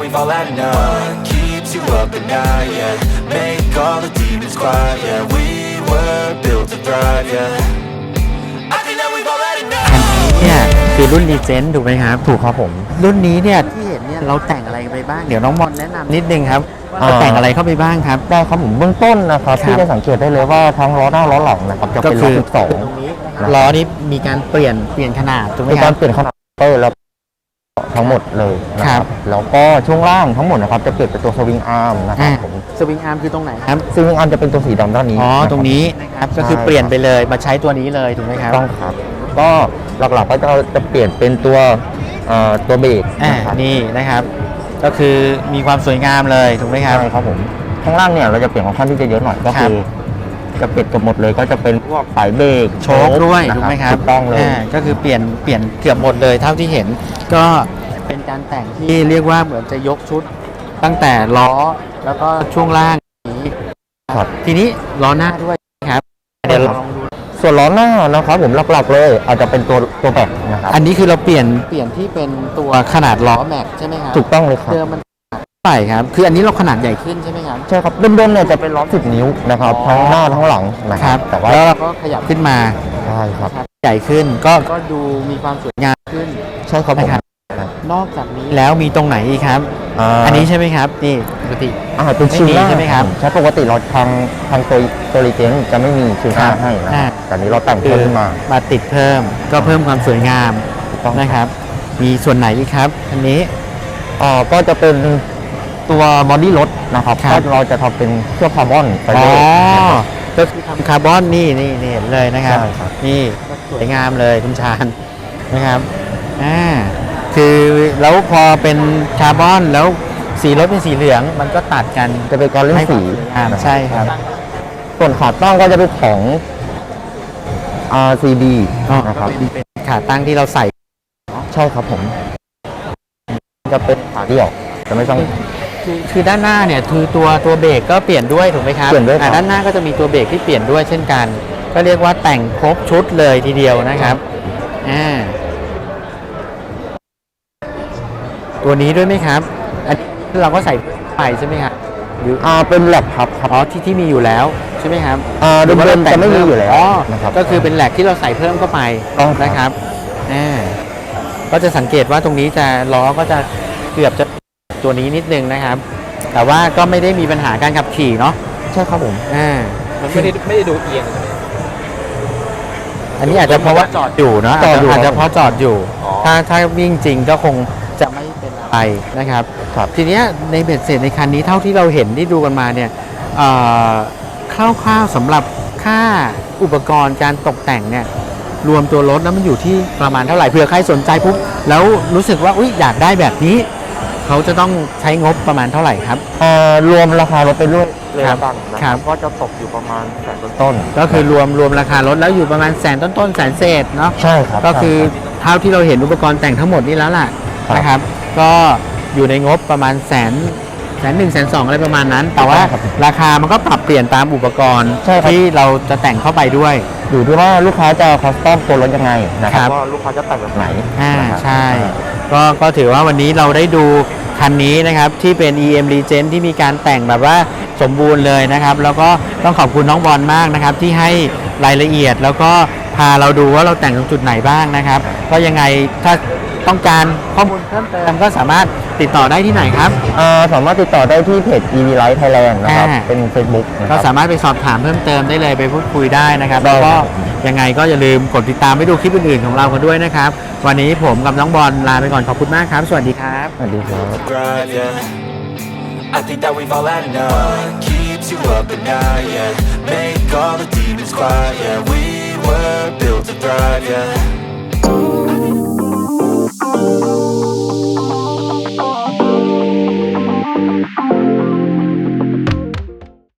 we've all had enough What keeps you up at night, yeah Make all the demons quiet, yeah We were built to thrive, yeah I think that we've all had enough เนี่ยคือรุ่นดีเจนถูกไหมครับ ถูกครับผม รุ่นนี้เนี่ยที่เห็นเนี่ยเราแต่งอะไรไปบ้าง เดี๋ยวน้องบอลแนะนำนิดนึงครับว่าเราแต่งอะไรเข้าไปบ้างครับ ได้ครับผมเบื้องต้นนะครับครับที่จะสังเกตได้เลยว่าทั้งล้อหน้าล้อหลังนะครับจะเป็นล้อตรง12นี้ล้อนี้มีการเปลี่ยนเปลี่ยนขนาดถูกไหมมีคการัรบเปลี่ยนขนาดเตอร์แล้ว ทั้งหมดเลยนะคครัรับบ แล้วก็ช่วงล่างทั้งหมดนะครับจะเปลี่ยนเป็นตัวสวิงอาร์มนะคอ่ารับผมสวิงอาร์มคือตรงไหนครับสวิงอาร์มจะเป็นตัวสีดำด้านนี้อ๋อะคบ ตรงนี้นะครับ ก็คือใช่ เปลี่ยนไปเลย มาใช้ตัวนี้เลยถูกไหมครับ ต้องครับ ก็หลักๆก็จะจะเปลี่ยนเป็นตัวเอ่อตัวเบรกอ่า นะครับนี่นะครับ ก็คือมีความสวยงามเลยถูกไหมครับ ใช่ครับผมข้างล่างเนี่ยเราจะเปลี่ยนค่อนข้างที่จะเยอะหน่อยก็ครัคืบอ จะเปลี่ยนเกับหมดเลยก็จะเป็นพวกสายเบรกโชคด้วยนะถูกไหมครับถูกต้องเลยาก็คือเปลี่ยนเปลี่ยนเกือบหมดเลยเท่าที่เห็น ก็เป็นการแต่งที่เรียกว่าเหมือนจะยกชุด ตั้งแต่ล้อแล้วก็ช่วงล่างนี้ครับทีนี้ล้อหน้าด้วยครับเดี๋ยวลองดูส่วนล้อหน้านะครับผมหลักๆเลยอาจจะเป็นตัวตัวแบกนะครับอันนี้คือเราเปลี่ยนเปลี่ยนที่เป็นตัวขนาดล้อแม็กใช่ไหมครับถูกต้องเลยครับเดิมมัน เท่าไหร่ครับ คืออันนี้เราขนาดใหญ่ขึ้นใช่ไหมครับ ใช่ครับเดิมๆเนี่ยจะเป็นล้อ10 นิ้วนะครับอ๋อ ทั้งหน้าทั้งหลังนะคครัรับบ แต่ว่าแล้วเราก็ขยับขึ้นมาใช่ครับครับใหญ่ขึ้นก็ก็ดูมีความสวยงามขึ้น ใช่ครับผมนะครับ นอกจากนี้แล้วมีตรงไหนอีกครับาอันนี้ใช่ไหมครับ นี่ปกติอ่าเป็นไม่ชิลมีล่าใช่ไหมครับใช้ปกติเราทางทางตัวตัวรีเจนจะไม่มีชิลล่าครับให้นะอ่าแต่อันนี้เราแต่งคืเพิ่อมมามาติดเพิ่มก็เพิ่มความสวยงามถูกต้องนะครับ มีส่วนไหนอีกครับ อันนี้ อ่าก็จะเป็น ตัวบอดี้รถนะครับครับ ก็เราจะทำเป็นเคลือบคาร์บอนไปอ๋อเลยนะครับ ก็คือทำคาร์บอนนี่นี่นี่เห็นเลยนะครับ ใช่ครับ นี่ก็สวยงามเลยคุณชาญนะครับอ่าคือแล้วพอเป็นคาร์บอนแล้วสีรถเป็นสีเหลืองมันก็ตัดกันจะเป็นการเล่นให้สีอ่านะใช่ครับ ส่วนขาตั้งก็จะเป็นของ RCD อ๋อ นะครับก็เป็นเป็นขาตั้งที่เราใส่ใช่ครับผม จะเป็นขาเดี่ยวจะไม่ต้อง คือคือด้านหน้าเนี่ยคือตัวตัวเบรกก็เปลี่ยนด้วยถูกไหมครับเปลี่ยนด้วยครับ อ่าด้านหน้าก็จะมีตัวเบรกที่เปลี่ยนด้วยเช่นกัน ก็เรียกว่าแต่งครบชุดเลยทีเดียวนะครับอ่าตัวนี้ด้วยไหมครับอันนี้เราก็ใส่ไปใช่ไหมครับหรืออ่าเป็นแลบพับครับอ๋อที่ที่มีอยู่แล้วใช่ไหมครับ อ่าหรือว่าเดิเรามๆแต่งจะไม่มีอยู่แล้วอ๋อนะครับก็คือเป็นแหลกที่เราใส่เพิ่มเข้าไปต้องครับ นะครับอ่าก็จะสังเกตว่าตรงนี้จะล้อก็จะเกือบจะ ตัวนี้นิดนึงนะครับ แต่ว่าก็ไม่ได้มีปัญหาการขับขี่เนาะใช่ครับผมอ่ามันไม่ได้ไม่ได้ดูเอียงอันนี้อาจจะเพราะว่าจอดอยู่เนาะจอดอยู่อาจจะเพราะจอดอยู่ อ๋อ ถ้าถ้าวิ่งจริงก็คงจะไม่เป็นอะไรนะครับครับทีเนี้ยในเบ็ดเสร็จในคันนี้เท่าที่เราเห็นที่ดูกันมาเนี่ยเอ่อคร่าวๆสำหรับค่าอุปกรณ์การตกแต่งเนี่ยรวมตัวรถแล้วมันอยู่ที่ประมาณเท่าไหร่เผื่อใครสนใจปุ๊บแล้วรู้สึกว่าอุ๊ยอยากได้แบบนี้ เขาจะต้องใช้งบประมาณเท่าไหร่ครับอ่ารวมราคารถไปด้วยเลยครับละกันนะคครัรับ บก็จะตกอยู่ประมาณแสนต้นๆก็คือรวมรวมราคารถแล้วอยู่ประมาณแสนต้นๆแสนเศษเนาะใช่ครับ ก็คือใช่รับเท่าที่เราเห็นอุปกรณ์แต่งทั้งหมดนี่แล้วล่ะครับนะครับ ก็อยู่ในงบประมาณแสนแสนหนึ่งแสนสองอะไรประมาณนั้น แต่ว่าครับราคามันก็ปรับเปลี่ยนตามอุปกรณ์ใช่ครับ ที่เราจะแต่งเข้าไปด้วย อยู่ที่ว่าลูกค้าจะคัสตอมตัวรถยังไงนะคครัรับ บ ว่าลูกค้าจะแต่งแบบไหนอ่านะครับ ใช่ก็ก็ถือว่าวันนี้เราได้ดู คันนี้นะครับที่เป็น EM Legend ที่มีการแต่งแบบว่าสมบูรณ์เลยนะครับ แล้วก็ต้องขอบคุณน้องบอลมากนะครับ ที่ให้รายละเอียดแล้วก็พาเราดูว่าเราแต่งตรงจุดไหนบ้างนะครับก็ยังไงถ้าต้องการข้อมูลเพิ่มเติมก็สามารถติดต่อได้ที่ไหนครับ อ่าสามารถติดต่อได้ที่เพจ EV Life Thailand นะครับ อ่า เป็น Facebook นะคก็รับ สามารถไปสอบถามเพิ่มเติมได้เลยไปพูดคุยได้นะครับ ได้แล้วก็ครับ ยังไงก็อย่าลืมกดติดตามไปดูคลิปอื่นๆของเรากันด้วยนะครับ วันนี้ผมกับน้องบอลลาไปก่อนขอบคุณมากครับ สวัสดีครับ สวัสดีครับ Drive, yeah. I think that we've all had enough. What keeps you up at night, yeah. Make all the demons quiet, yeah. We were built to thrive, yeah.